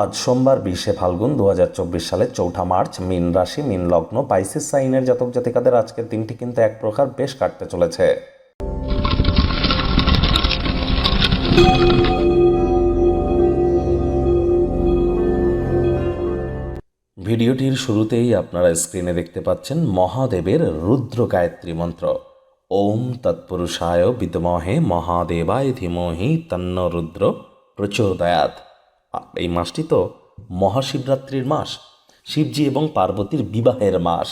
আজ সোমবার বিশে ফাল্গুন দু সালের চৌঠা মার্চ, মিন রাশি, মিন লগ্ন, পাইসিস সাইনের জাতক জাতিকাদের আজকের দিনটি কিন্তু এক প্রকার বেশ কাটতে চলেছে। ভিডিওটির শুরুতেই আপনারা স্ক্রিনে দেখতে পাচ্ছেন মহাদেবের রুদ্র গায়ত্রী মন্ত্র। ওম তৎপুরুষায় বিদ্মহে মহাদেবায় ধীমহি তন্ন রুদ্র প্রচোদয়াত এই মাসটি তো মহাশিবরাত্রির মাস। শিবজি এবং পার্বতীর বিবাহের মাস।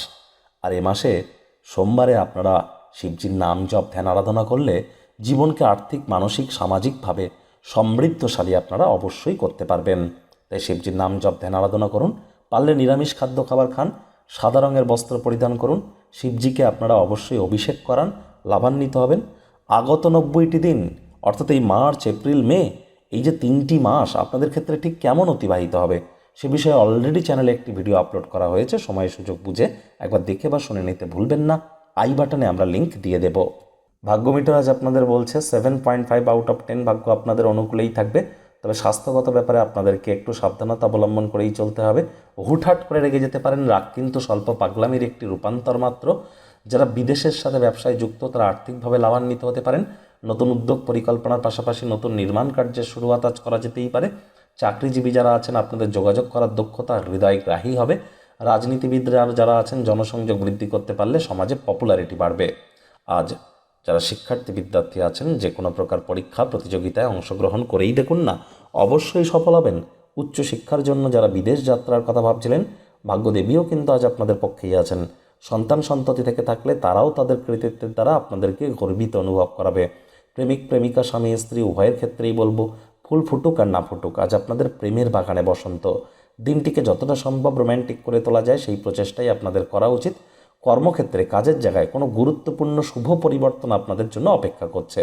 আর এ মাসে সোমবারে আপনারা শিবজির নাম জপ, ধ্যান, আরাধনা করলে জীবনকে আর্থিক, মানসিক, সামাজিকভাবে সমৃদ্ধশালী আপনারা অবশ্যই করতে পারবেন। তাই শিবজির নাম জপ, ধ্যান, আরাধনা করুন। পারলে নিরামিষ খাদ্য খাবার খান, সাদা রঙের বস্ত্র পরিধান করুন। শিবজিকে আপনারা অবশ্যই অভিষেক করান, লাভান্বিত হবেন। আগত নব্বইটি দিন, অর্থাৎ এই মার্চ, এপ্রিল, মে এই যে তিনটি মাস আপনাদের ক্ষেত্রে ঠিক কেমন অতিবাহিত হবে? সে বিষয়ে অলরেডি চ্যানেলে একটি ভিডিও আপলোড করা হয়েছে সময় সুযোগ বুঝে একবার দেখে বা শুনে নিতে ভুলবেন না। আই বাটনে আমরা লিংক দিয়ে দেব। ভাগ্য মিটার আজ আপনাদের বলছে seven point five out of ten ভাগ্য আপনাদের অনুকূলেই থাকবে। তবে স্বাস্থ্যগত ব্যাপারে আপনাদেরকে একটু সাবধানতা অবলম্বন করেই চলতে হবে। হুটহাট করে রেগে যেতে পারেন, রাগ কিন্তু স্বল্প পাগলামির একটি রূপান্তর মাত্র। যারা বিদেশের সাথে ব্যবসায় যুক্ত, তারা আর্থিকভাবে লাভান্বিত হতে পারেন। নতুন উদ্যোগ পরিকল্পনার পাশাপাশি নতুন নির্মাণ কার্যের শুরুয়াত আজ করা যেতেই পারে। চাকরিজীবী যারা আছেন, আপনাদের যোগাযোগ করার দক্ষতা হৃদয়গ্রাহী হবে। রাজনীতিবিদরা যারা আছেন, জনসংযোগ বৃদ্ধি করতে পারলে সমাজে পপুলারিটি বাড়বে। আজ যারা শিক্ষার্থী বিদ্যার্থী আছেন, যে কোনো প্রকার পরীক্ষা, প্রতিযোগিতায় অংশগ্রহণ করেই দেখুন না, অবশ্যই সফল হবেন। উচ্চশিক্ষার জন্য যারা বিদেশ যাত্রার কথা ভাবছিলেন, ভাগ্যদেবীও কিন্তু আজ আপনাদের পক্ষেই আছেন। সন্তান সন্ততি থেকে থাকলে তারাও তাদের কৃতিত্বের দ্বারা আপনাদেরকে গর্বিত অনুভব করাবে। প্রেমিক, প্রেমিকা, স্বামী, স্ত্রী, উভয়ের ক্ষেত্রেই বলব, ফুল ফুটুক আর না ফুটুক, আজ আপনাদের প্রেমের বাগানে বসন্ত। দিনটিকে যতটা সম্ভব রোম্যান্টিক করে তোলা যায়, সেই প্রচেষ্টাই আপনাদের করা উচিত। কর্মক্ষেত্রে, কাজের জায়গায় কোনো গুরুত্বপূর্ণ শুভ পরিবর্তন আপনাদের জন্য অপেক্ষা করছে।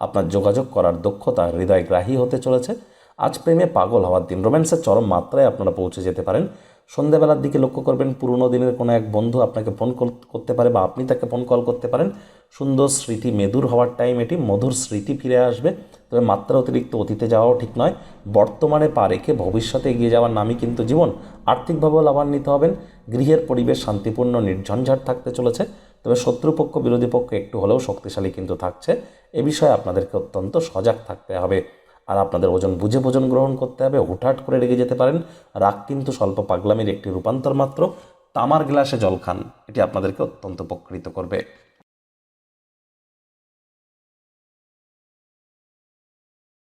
আপনার যোগাযোগ করার দক্ষতা হৃদয়গ্রাহী হতে চলেছে। আজ প্রেমে পাগল হওয়ার দিন, রোম্যান্সের চরম মাত্রায় আপনারা পৌঁছে যেতে পারেন। সন্ধ্যাবেলার দিকে লক্ষ্য করবেন, পুরনো দিনের কোনো এক বন্ধু আপনাকে ফোন করতে পারে বা আপনি তাকে ফোন কল করতে পারেন। সুন্দর স্মৃতি, মেদুর হওয়ার টাইম এটি, মধুর স্মৃতি ফিরে আসবে। তবে মাত্রা অতিরিক্ত অতীতে যাওয়াও ঠিক নয়। বর্তমানে পা রেখে ভবিষ্যতে এগিয়ে যাওয়ার নামই কিন্তু জীবন। আর্থিকভাবেও লাভান্বিত হবেন। গৃহের পরিবেশ শান্তিপূর্ণ, নির্ঝঞ্ঝাট থাকতে চলেছে। তবে শত্রুপক্ষ, বিরোধী পক্ষ একটু হলেও শক্তিশালী কিন্তু থাকছে। এ বিষয়ে আপনাদেরকে অত্যন্ত সজাগ থাকতে হবে। আর আপনাদের ওজন বুঝে ভোজন গ্রহণ করতে হবে। হুটহাট করে রেগে যেতে পারেন। রাগ কিন্তু স্বল্প পাগলামির একটি রূপান্তর মাত্র। তামার গ্লাসে জল খান। এটি আপনাদেরকে অত্যন্ত উপকৃত করবে।